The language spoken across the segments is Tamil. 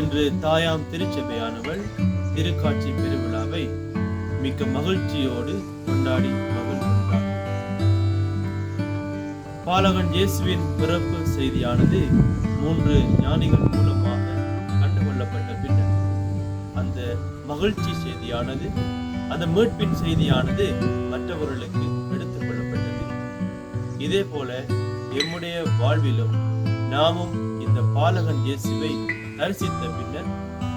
இன்று தாயாம் திருச்சபையானவள் திருக்காட்சி பெருவிழாவை மிக்க மகிழ்ச்சியோடு கொண்டாடி மகிழ்கின்றார் பாலகன் இயேசுவின் பிறப்பு செய்தியானது மூன்று ஞானிகள் மூலமாக கண்டுகொள்ளப்பட்ட பின்னர். அந்த மகிழ்ச்சி செய்தியானது அந்த மீட்பின் செய்தியானது மற்றவர்களுக்கு எடுத்துக் கொள்ளப்பட்டது. இதே போல எம்முடைய வாழ்விலும் நாமும் இந்த பாலகன் இயேசுவை தரிசித்த பின்னர்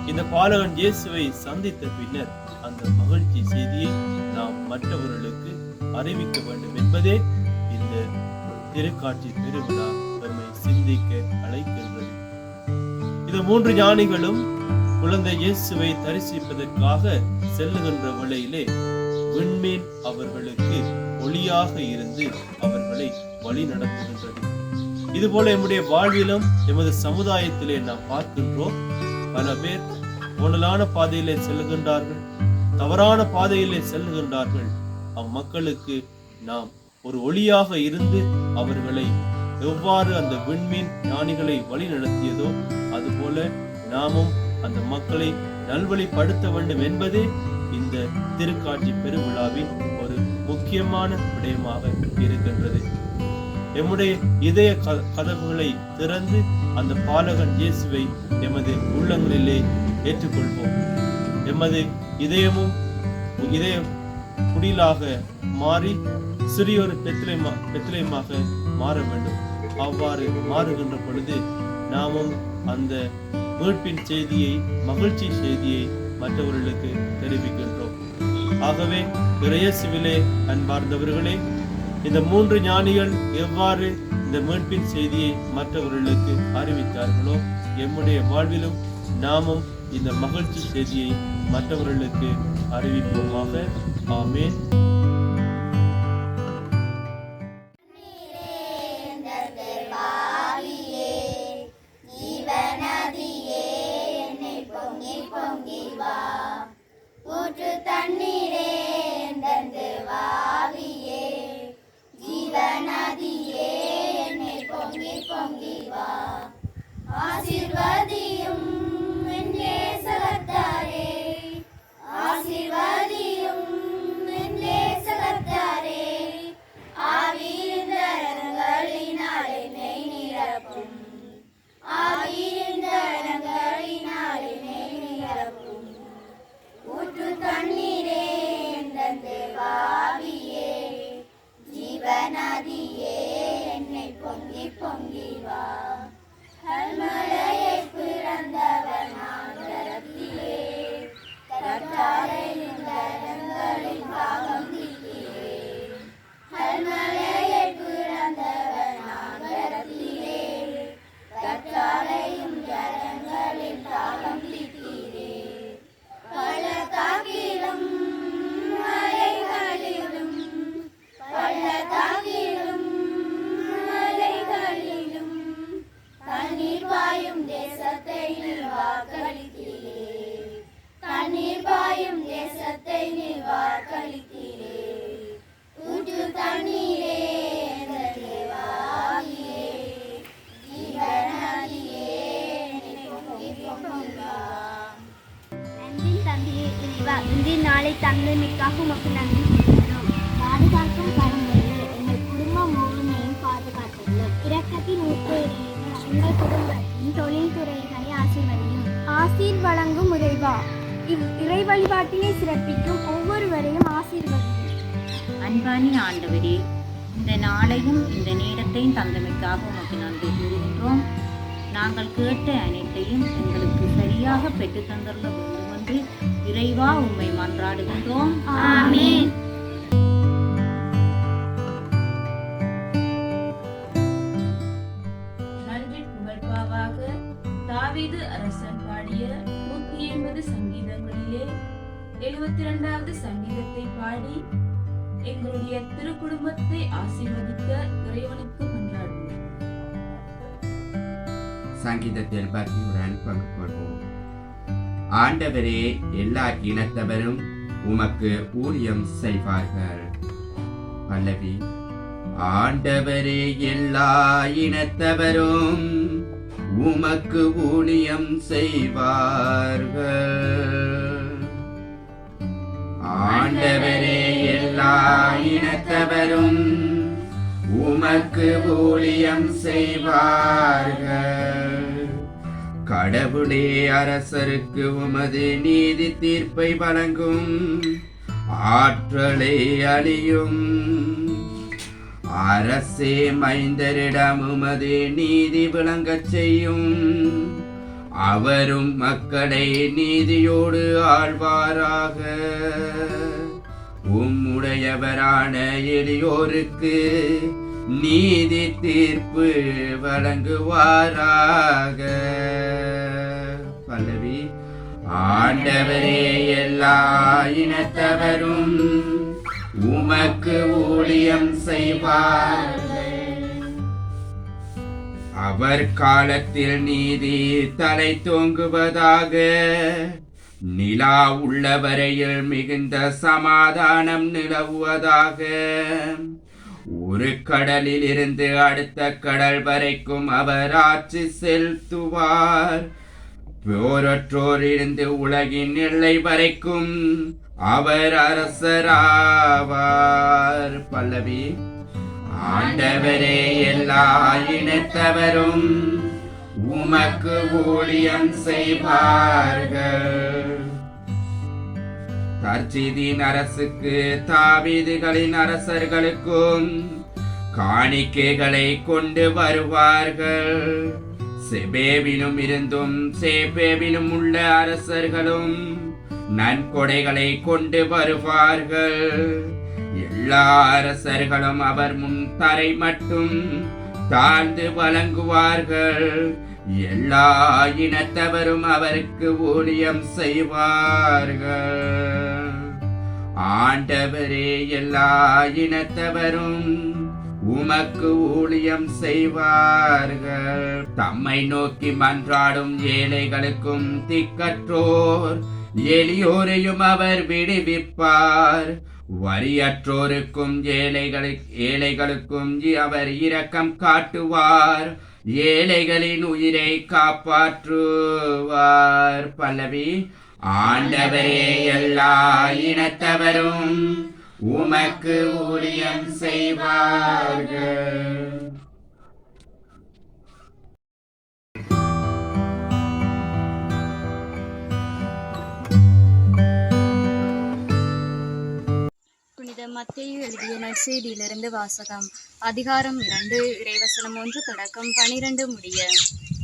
இந்த பாலகன் இயேசுவை சந்தித்த பின்னர் அந்த மகிழ்ச்சி செய்தியை நாம் மற்றவர்களுக்கு அறிவிக்க வேண்டும் என்பதே இந்த திருக்காட்சி திருவிழா நம்மை சிந்திக்க அழைக்கின்றது. இந்த மூன்று ஞானிகளும் குழந்தை இயேசுவை தரிசிப்பதற்காக செல்லுகின்ற வழியிலே விண்மீன் அவர்களுக்கு ஒளியாக இருந்து அவர்களை வழி நடத்துகின்றது இதுபோல எம்முடைய வாழ்விலும் எமது சமுதாயத்திலே நாம் பார்க்கின்றோம். பல பேர் ஊழலான பாதையிலே செல்லுகின்றார்கள் தவறான பாதையிலே செல்லுகின்றார்கள். அம்மக்களுக்கு நாம் ஒரு ஒளியாக இருந்து அவர்களை எவ்வாறு அந்த விண்மீன் ஞானிகளை வழி நடத்தியதோ அதுபோல நாமும் அந்த மக்களை நல்வழிப்படுத்த வேண்டும் என்பதே இந்த திருக்காட்சி பெருவிழாவின் ஒரு முக்கியமான விடயமாக இருக்கின்றது. எம்முடைய இதய கதவுகளை திறந்து அந்த பாலகன் இயேசுவை எமது உள்ளங்களிலே ஏற்றுக்கொள்வோம். எமது இதயமும் இதய குடிலாக மாறி சிறியொரு பெத்திலைமா பெத்திலைமாக மாற வேண்டும். அவ்வாறு மாறுகின்ற பொழுது நாமும் அந்த மீட்பின் செய்தியை மகிழ்ச்சி செய்தியை மற்றவர்களுக்கு தெரிவிக்கின்றோம். ஆகவே இறையசுவிலே அன்பார்ந்தவர்களே இந்த மூன்று ஞானிகள் எவ்வாறு இந்த மீட்பின் செய்தியை மற்றவர்களுக்கு அறிவித்தார்களோ எம்முடைய வாழ்விலும் நாமும் இந்த மகிழ்ச்சி செய்தியை மற்றவர்களுக்கு அறிவிப்போமாக. ஆமேன். ஆசீர் வழங்கும் இறைவா. இவ் இறை வழிபாட்டினை சிறப்பிக்கும் ஒவ்வொருவரையும் ஆசீர்வதியும். அன்பானி ஆண்டவரே இந்த நாளையும் இந்த நேரத்தையும் தந்தமைக்காக உமக்கு நன்றி கூறுகின்றோம். நாங்கள் கேட்ட அனைத்தையும் எங்களுக்கு சரியாக பெற்றுத் தந்துள்ள வேண்டும் என்று இறைவா உம்மை மன்றாடுகின்றோம். ஆமென். இருபத்தி இரண்டாவது சங்கீதத்தை பாடி எங்களுடைய திருக்குடும்பத்தை ஆசீர்வதிக்க இறைவனுக்கு மன்றாடுவோம். சங்கீதத்தில் பக்தியுடன் பங்கு கொள்வோம். ஆண்டவரே எல்லா இனத்தவரும் உமக்கு ஊழியம் செய்வார்கள். பல்லவி ஆண்டவரே எல்லா இனத்தவரும் உமக்கு ஊழியம் செய்வார்கள். ஆண்டவரே எல்லா இனத்தவரும் உமக்கு ஊழியம் செய்வார்கள். கடவுளே அரசருக்கு உமது நீதி தீர்ப்பை வழங்கும் ஆற்றலை அழியும். அரசே மைந்தரிடம் உமது நீதி விளங்கச் செய்யும். அவரும் மக்களை நீதியோடு ஆழ்வாராக. உம்முடையவரான எளியோருக்கு நீதி தீர்ப்பு வழங்குவாராக. பல்லவி ஆண்டவரே எல்லா இனத்தவரும் உமக்கு ஊழியம் செய்வார்கள் அவர் காலத்தில் நீதி தலை தோங்குவதாக. நிலா உள்ளவரையில் மிகுந்த சமாதானம் நிலவுவதாக. ஒரு கடலில் இருந்து அடுத்த கடல் வரைக்கும் அவர் ஆட்சி செலுத்துவார். போரற்றோர் இருந்து உலகின் எல்லை வரைக்கும் அவர் அரசராவார். பல்லவி. ஆண்டவரே எல்லா இனத்தவரும் உமக்கு ஊழியம் செய்வார்கள். தர்ஜிதின் அரசுக்கு தாவீதுகளின் அரசர்களுக்கும் காணிக்கைகளை கொண்டு வருவார்கள். செபேவிலும் இருந்தும் சேபேவிலும் உள்ள அரசர்களும் நன்கொடைகளை கொண்டு வருவார்கள். எல்லா அரசர்களும் அவர் முன் தரை மட்டும் தாழ்ந்து வழங்குவார்கள். எல்லா இனத்தவரும் அவருக்கு ஊழியம் செய்வார்கள். ஆண்டவரே எல்லா இனத்தவரும் உமக்கு ஊழியம் செய்வார்கள். தம்மை நோக்கி மன்றாடும் ஏழைகளுக்கும் திக்கற்றோர் எளியோரையும் அவர் விடுவிப்பார். வரியற்றோருக்கும் ஏழைகளுக்கு ஏழைகளுக்கும் அவர் இரக்கம் காட்டுவார். ஏழைகளின் உயிரை காப்பாற்றுவார். பல்லவி ஆண்டவரே எல்லா இனத்தவரும் உமக்கு ஊழியம் செய்வார்கள். புனித எழுதிய நற்செய்தியிலிருந்து வாசகம். அதிகாரம் இரண்டு இறைவசனம் ஒன்று தொடக்கம் பனிரெண்டு முடிய.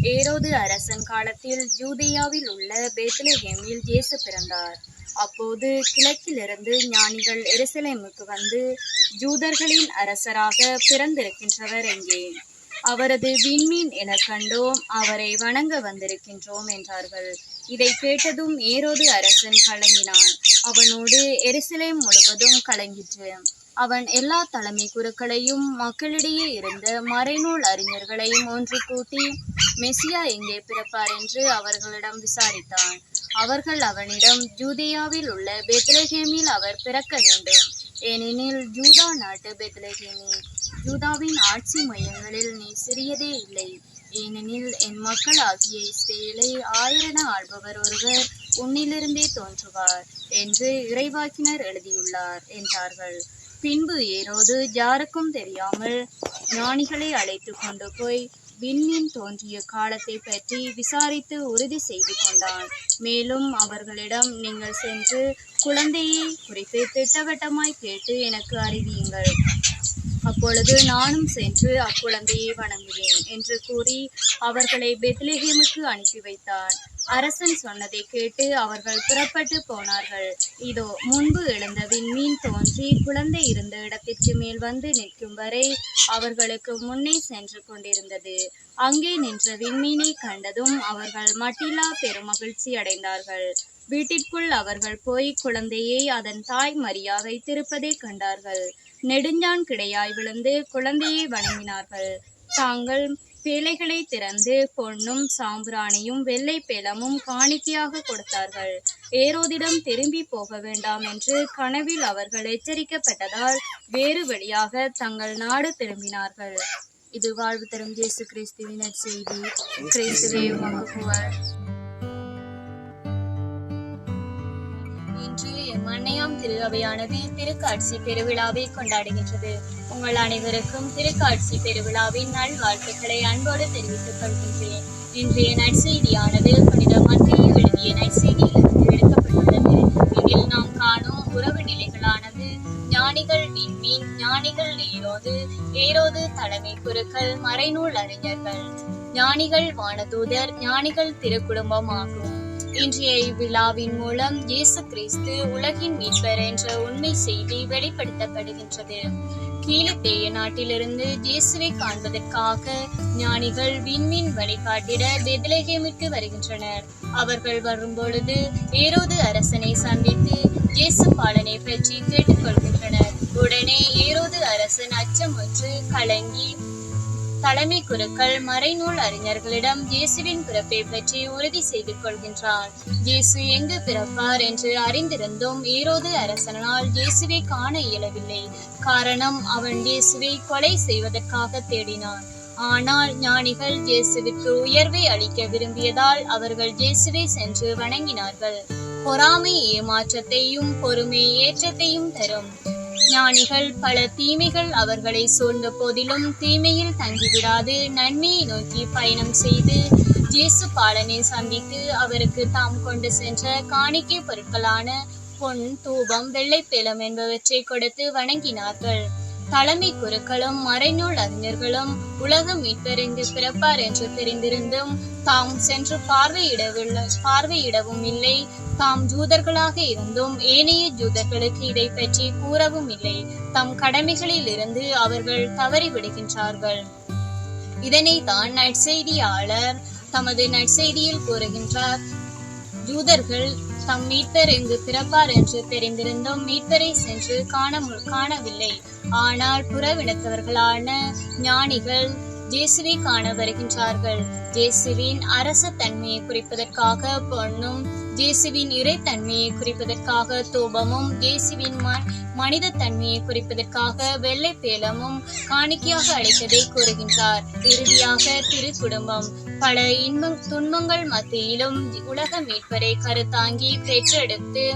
ஏரோது அரசன் காலத்தில் ஜூதியாவில் உள்ள பேத்லெஹேமில் இயேசு பிறந்தார். அப்போது கிழக்கிலிருந்து ஞானிகள் எருசலேமுக்கு வந்து ஜூதர்களின் அரசராக பிறந்திருக்கின்றவர் எங்கே? அவரது விண்மீன் எனக் கண்டோம் அவரை வணங்க வந்திருக்கின்றோம் என்றார்கள். இதை கேட்டதும் ஏரோது அரசன் கலங்கினான். அவனோடு எருசலேம் முழுவதும் கலங்கிற்று. அவன் எல்லா தலைமை குருக்களையும் மக்களிடையே இருந்த மறைநூல் அறிஞர்களையும் ஒன்று கூட்டி மெசியா எங்கே பிறப்பார்? என்று அவர்களிடம் விசாரித்தான். அவர்கள் அவனிடம் ஜூதியாவில் உள்ள பெத்லஹேமில் அவர் பிறக்க வேண்டும். ஏனெனில் ஜூதா நாட்டு பெத்லஹேமி ஜூதாவின் ஆட்சி மையங்களில் நீ சிறியதே இல்லை. ஏனெனில் என் மக்கள் ஆகிய இஸ்ரேலை ஆயிரென ஆள்பவர் ஒருவர் உன்னிலிருந்தே தோன்றுவார் என்று இறைவாக்கினர் எழுதியுள்ளார் என்றார்கள். பின்பு ஏரோது யாருக்கும் தெரியாமல் ஞானிகளை அழைத்து கொண்டு போய் விண்ணின் தோன்றிய காலத்தை பற்றி விசாரித்து உறுதி செய்து கொண்டான். மேலும் அவர்களிடம் நீங்கள் சென்று குழந்தையை குறித்து திட்டவட்டமாய் கேட்டு எனக்கு அறிவியுங்கள். அப்பொழுது நானும் சென்று அக்குழந்தையை வணங்குவேன் என்று கூறி அவர்களை பெத்லேஹேமுக்கு அனுப்பி வைத்தார். அரசன் சொன்னதை கேட்டு அவர்கள் புறப்பட்டு போனார்கள். இதோ முன்பு எழுந்த விண்மீன் தோன்றி குழந்தை இருந்த இடத்திற்கு மேல் வந்து நிற்கும் வரை அவர்களுக்கு முன்னே சென்று கொண்டிருந்தது. அங்கே நின்ற விண்மீனை கண்டதும் அவர்கள் மட்டில்லா பெருமகிழ்ச்சி அடைந்தார்கள். வீட்டிற்குள் அவர்கள் போய் குழந்தையை அதன் தாய் மரியாதை திருப்பதை கண்டார்கள். நெடுஞ்சான் கிடையாய் விழுந்து குழந்தையை வணங்கினார்கள். தாங்கள் பேலைகளை திறந்து பொன்னும் சாம்பிராணியும் வெள்ளை பேலமும் காணிக்கையாக கொடுத்தார்கள். ஏரோதிடம் திரும்பி போக வேண்டாம் என்று கனவில் அவர்கள் எச்சரிக்கப்பட்டதால் வேறு வழியாக தங்கள் நாடு திரும்பினார்கள். இது வாழ்வு தரும் ஜேசு கிறிஸ்துவின் செய்தி. கிறிஸ்துவே உமக்கு இன்று மன்னையாம் திரு திருக்காட்சி பெருவிழாவை கொண்டாடுகின்றது. உங்கள் அனைவருக்கும் திருக்காட்சி பெருவிழாவின் நல்வாழ்த்துக்களை அன்போடு தெரிவித்துக் கொள்கின்றேன். இன்றைய நற்செய்தியானது புனித மத்திய எழுதிய நற்செய்தியிலிருந்து எடுக்கப்பட்டுள்ளது. இதில் நாம் காணும் உறவு நிலைகளானது ஞானிகள் விண்மீன் ஞானிகள் ஏரோது ஏரோது தலைமை குருக்கள் மறைநூல் அறிஞர்கள். ஞானிகள் வானதூதர் ஞானிகள் திருக்குடும்பம் ஆகும். இன்றைய இவ்விழாவின் மூலம் இயேசு கிறிஸ்து உலகின் மீட்பர் என்ற உண்மை செய்தி வெளிப்படுத்தப்படுகின்றது. கீழத்தேய நாட்டிலிருந்து இயேசுவை காண்பதற்காக ஞானிகள் விண்மீன் வழிகாட்டிட பெத்லகேமிற்கு வருகின்றனர். அவர்கள் வரும்பொழுது ஏரோது அரசனை சந்தித்து இயேசு பாலனை பற்றி கேட்டுக்கொள்கின்றனர். உடனே ஏரோது அரசன் அச்சமுற்று கலங்கி தலைமை குருக்கள் மறைநூல் அறிஞர்களிடம் இயேசுவின் பிறப்பை பற்றி உறுதி செய்து கொள்கின்றார். இயேசு எங்கு பிறப்பார் என்று அறிந்திருந்தும் ஈரோது அரசனால் இயேசுவை காண இயலவில்லை. காரணம் அவன் இயேசுவை கொலை செய்வதற்காக தேடினான். ஆனால் ஞானிகள் இயேசுவிற்கு உயர்வை அளிக்க விரும்பியதால் அவர்கள் இயேசுவை சென்று வணங்கினார்கள். பொறாமை ஏமாற்றத்தையும் பொறுமை ஏற்றத்தையும் தரும். ஞானிகள் பல தீமைகள் அவர்களை சூழ்ந்த போதிலும் தீமையில் தங்கிவிடாது. நன்மையை நோக்கி பயணம் செய்து இயேசு பாலனை சந்தித்து அவருக்கு தாம் கொண்டு சென்ற காணிக்கை பொருட்களான பொன் தூபம் வெள்ளைப்பேலம் என்பவற்றை கொடுத்து வணங்கினார்கள். தலைமை குருக்களும் மறைநூல் அறிஞர்களும் உலகம் மீட்பறிந்து பிறப்பார் என்று தெரிந்திருந்தும் தாம் சென்று பார்வையிடவில்லை பார்வையிடவும் இல்லை. தாம் ஜூதர்களாக இருந்தும் ஏனைய ஜூதர்களுக்கு இதை பற்றி கூறவும் இல்லை. தம் கடமைகளில் இருந்து அவர்கள் தவறி விடுகின்றார்கள் இதனை தான் நற்செய்தியாளர் தமது நற்செய்தியில் கூறுகின்றார். ஜூதர்கள் தம் மீட்பர் இங்கு பிறப்பார் என்று தெரிந்திருந்தும் மீட்பரை சென்று காண காணவில்லை. ஆனால் புறவிடத்தவர்களான ஞானிகள் ஜேசுவை காண வருகின்றார்கள். ஜேசுவின் அரச தன்மையை குறிப்பதற்காக பொன்னும் இயேசுவின் இறைத்தன்மையை குறிப்பதற்காக தூபமும் இயேசுவின் ம- மனித தன்மையை குறிப்பதற்காக வெள்ளை பேலமும் காணிக்கையாக அழைத்ததை கூறுகின்றார். இறுதியாக திரு குடும்பம் பல இன்பம் துன்பங்கள் மத்தியிலும் உலக மீட்பரை கருத்தாங்கி பெற்றெடுத்து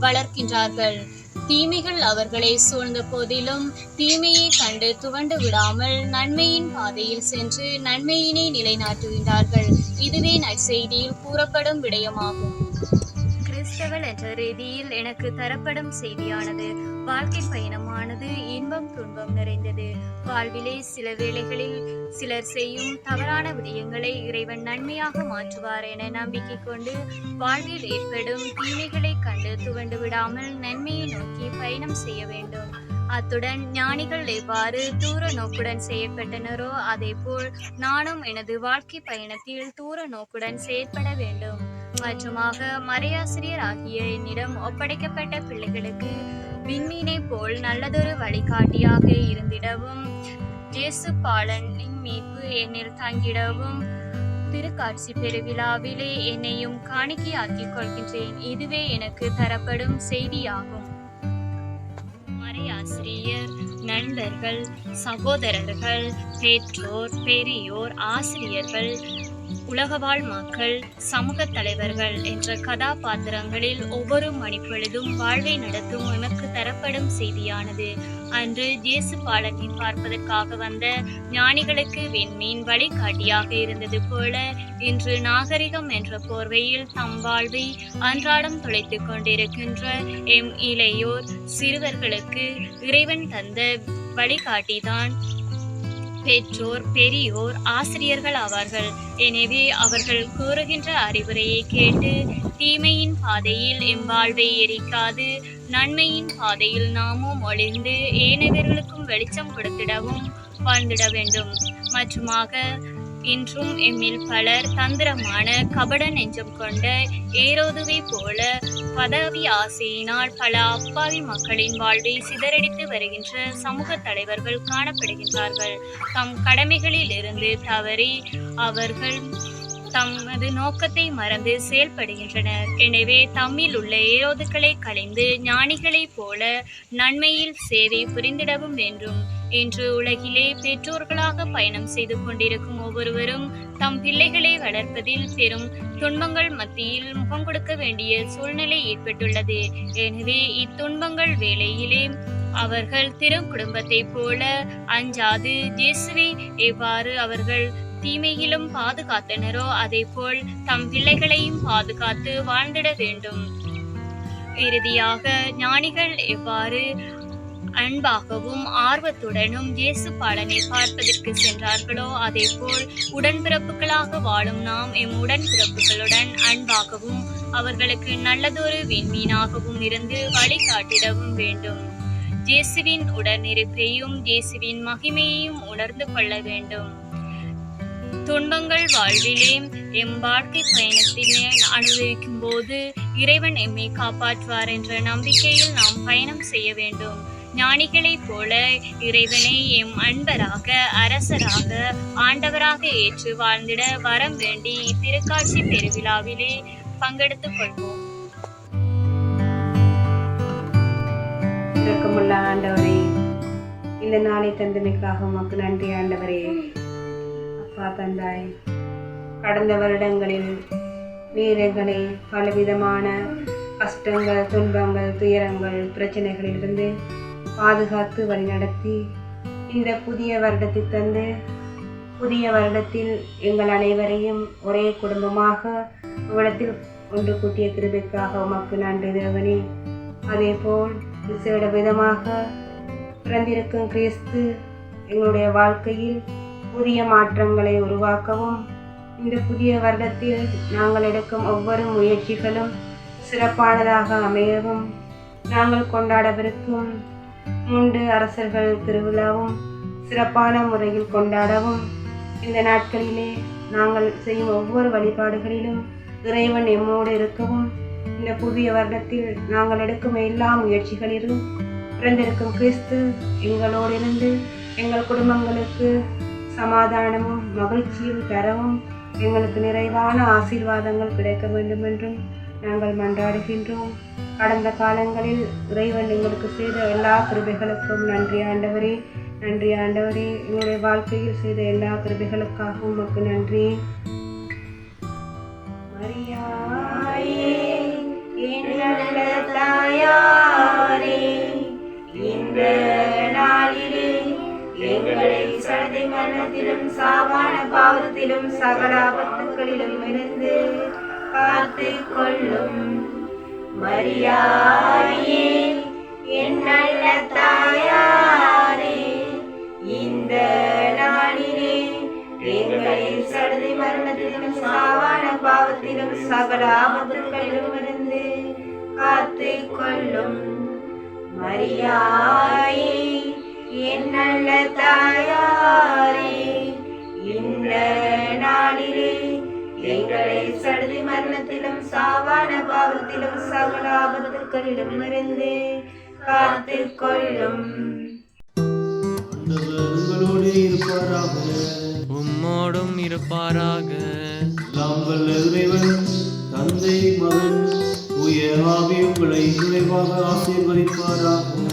வளர்க்கின்றார்கள். தீமைகள் அவர்களை சூழ்ந்த போதிலும் தீமையை கண்டு துவண்டு விடாமல் நன்மையின் பாதையில் சென்று நன்மையினை நிலைநாட்டுகின்றார்கள். இதுவே நற்செய்தியில் கூறப்படும் விடயமாகும். கிறிஸ்தவள் என்ற ரீதியில் எனக்கு தரப்படும் செய்தியானது. வாழ்க்கை பயணமானது இன்பம் துன்பம் நிறைந்தது. வாழ்விலே சில வேளைகளில் சிலர் செய்யும் தவறான விடயங்களை இறைவன் நன்மையாக மாற்றுவார் என நம்பிக்கை கொண்டு வாழ்வில் ஏற்படும் தீமைகளை கண்டு துவண்டு விடாமல் நன்மையை நோக்கி பயணம் செய்ய வேண்டும். அத்துடன் ஞானிகள் எவ்வாறு தூர நோக்குடன் செயற்பட்டனரோ அதேபோல் நானும் எனது வாழ்க்கை பயணத்தில் தூர நோக்குடன் செயற்பட வேண்டும். மற்றுமாக மறையாசிரியர் ஆகிய என்னிடம் ஒப்படைக்கப்பட்ட பிள்ளைகளுக்கு விண்மீனை போல் நல்லதொரு வழிகாட்டியாக இருந்திடவும் ஜேசு பாலனின் மீட்பு என்னில் தங்கிடவும் திருக்காட்சி பெருவிழாவிலே என்னையும் காணிக்கையாக்கிக் கொள்கின்றேன். இதுவே எனக்கு தரப்படும் செய்தியாகும். மறையாசிரியர் நண்பர்கள் சகோதரர்கள் பெற்றோர் பெரியோர் ஆசிரியர்கள் உலகவாழ் மக்கள் சமூக தலைவர்கள் என்ற கதாபாத்திரங்களில் ஒவ்வொரு மணிப்பொழுதும் வாழ்வை நடத்தும் எமக்கு தரப்படும் செய்தியானது. அன்று இயேசு பாலத்தை பார்ப்பதற்காக வந்த ஞானிகளுக்கு விண்மீன் வழிகாட்டியாக இருந்தது போல இன்று நாகரிகம் என்ற போர்வையில் தம் வாழ்வை அன்றாடம் தொலைத்துக் கொண்டிருக்கின்ற எம் இளையோர் சிறுவர்களுக்கு இறைவன் தந்த வழிகாட்டிதான் பெற்றோர் பெரியோர் ஆசிரியர்கள் ஆவார்கள். எனவே அவர்கள் கூறுகின்ற அறிவுரையை கேட்டு தீமையின் பாதையில் எம் வாழ்வை எரிக்காது. நன்மையின் பாதையில் நாமும் ஒளிந்து ஏனையவர்களுக்கும் வெளிச்சம் கொடுத்திடவும் வாழ்ந்திட வேண்டும். மற்றுமாக இன்றும் எம்மில் பலர் தந்திரமான கபட நெஞ்சம் கொண்ட ஏரோதுவை போல பதவி ஆசையினால் பல அப்பாவி மக்களின் வாழ்வை சிதறடித்து வருகின்ற சமூக தலைவர்கள் காணப்படுகின்றார்கள். தம் கடமைகளில் இருந்து தவறி அவர்கள் தமது நோக்கத்தை மறந்து செயல்படுகின்றனர். எனவே தம்மில் உள்ள ஏரோதுக்களை கலைந்து ஞானிகளைப் போல நன்மையில் சேவை புரிந்திடவும் வேண்டும். இன்று உலகிலே பெற்றோர்களாக பயணம் செய்து கொண்டிருக்கும் ஒவ்வொருவரும் தம் பிள்ளைகளை வளர்ப்பதில் பெரும் துன்பங்கள் மத்தியில் முகம் கொடுக்க வேண்டிய சூழ்நிலை ஏற்பட்டுள்ளது. எனவே இத்துன்பங்கள் வேளையிலே அவர்கள் திரு குடும்பத்தைப் போல அஞ்சாது இயேசுவை எவ்வாறு அவர்கள் தீமையிலும் பாதுகாத்தனரோ அதேபோல் தம் பிள்ளைகளையும் பாதுகாத்து வாழ்ந்திட வேண்டும். இறுதியாக ஞானிகள் எவ்வாறு அன்பாகவும் ஆர்வத்துடனும் இயேசு பாலனை பார்ப்பதற்கு சென்றார்களோ அதேபோல் உடன்பிறப்புகளாக வாழும் நாம் எம் உடன்பிறப்புகளுடன் அன்பாகவும் அவர்களுக்கு நல்லதொரு விண்மீனாகவும் இருந்து வழிகாட்டிடவும் வேண்டும். இயேசுவின் உடனிருப்பையும் இயேசுவின் மகிமையையும் உணர்ந்து கொள்ள வேண்டும். துன்பங்கள் வாழ்விலே எம் வாழ்க்கை பயணத்தினை அனுபவிக்கும் போது இறைவன் எம்மை காப்பாற்றுவார் என்ற நம்பிக்கையில் நாம் பயணம் செய்ய வேண்டும். ஞானிகளைப் போல இறைவனை எம் அன்பராக அரசராக ஆண்டவராக ஏற்று வாழ்ந்திட வரம் வேண்டி இத்திருக்காட்சி பெருவிழாவிலே பங்கெடுத்துக் கொள்வோம். இரக்கமுள்ள ஆண்டவரே இந்த நாளை தந்தமைக்காக உமக்கு நன்றி ஆண்டவரே. அப்பா தந்தாய் கடந்த வருடங்களில் நீர் எங்களை பலவிதமான கஷ்டங்கள் துன்பங்கள் துயரங்கள் பிரச்சனைகளிலிருந்து பாதுகாத்து வழிநடத்தி இந்த புதிய வருடத்தை தந்து புதிய வருடத்தில் எங்கள் அனைவரையும் ஒரே குடும்பமாக உங்களிடத்தில் ஒன்று கூட்டிய கிருபைக்காக உமக்கு நன்றி தேவனே. அதேபோல் விசேட விதமாக பிறந்திருக்கும் கிறிஸ்து எங்களுடைய வாழ்க்கையில் புதிய மாற்றங்களை உருவாக்கவும் இந்த புதிய வருடத்தில் நாங்கள் எடுக்கும் ஒவ்வொரு முயற்சிகளும் சிறப்பானதாக அமையவும் நாங்கள் கொண்டாடவிருக்கும் மூன்று அரசர்கள் திருவிழாவும் சிறப்பான முறையில் கொண்டாடவும் இந்த நாட்களிலே நாங்கள் செய்யும் ஒவ்வொரு வழிபாடுகளிலும் இறைவன் எம்மோடு இருக்கவும் இந்த புதிய வருடத்தில் நாங்கள் எடுக்கும் எல்லா முயற்சிகளிலும் பிறந்திருக்கும் கிறிஸ்து எங்களோடு இருந்து எங்கள் குடும்பங்களுக்கு சமாதானமும் மகிழ்ச்சியும் பெறவும் எங்களுக்கு நிறைவான ஆசீர்வாதங்கள் கிடைக்க வேண்டும் என்றும் நாங்கள் மன்றாடுகின்றோம். கடந்த காலங்களில் இறைவன் எங்களுக்கு செய்த எல்லா கிருபைகளுக்கும் நன்றி ஆண்டவரே நன்றி ஆண்டவரே. எங்களுடைய வாழ்க்கையில் செய்த எல்லா கிருபைகளுக்காக உமக்கு நன்றி. மரியாயே தாயாரே இந்த நாளிலே எங்களை சடதி மரணத்திலும் சாவான பாவத்திலும் சகல ஆபத்துக்களிலும் இருந்து காத்து கொள்ளும் மரியாயே என் நல்ல தாயாரே இந்த நாளிலே எங்களை சடதி மரணத்திலும் சாவான பாவத்திலும் சகல ஆபத்துகளிலும் இருந்து காத்து கொள்ளும் மரியாயே என் நல்ல தாயாரே இந்த பாவத்திலும் சகல ஆபத்துக்களிலும் இருந்து காத்து கொள்ளும் உங்களோடு இருப்பாராக. உம்மோடும் இருப்பாராக. நாங்கள் இறைவன் தந்தை மகன் தூய ஆவி உங்களை நிறைவாக ஆசீர்வதிப்பாராக.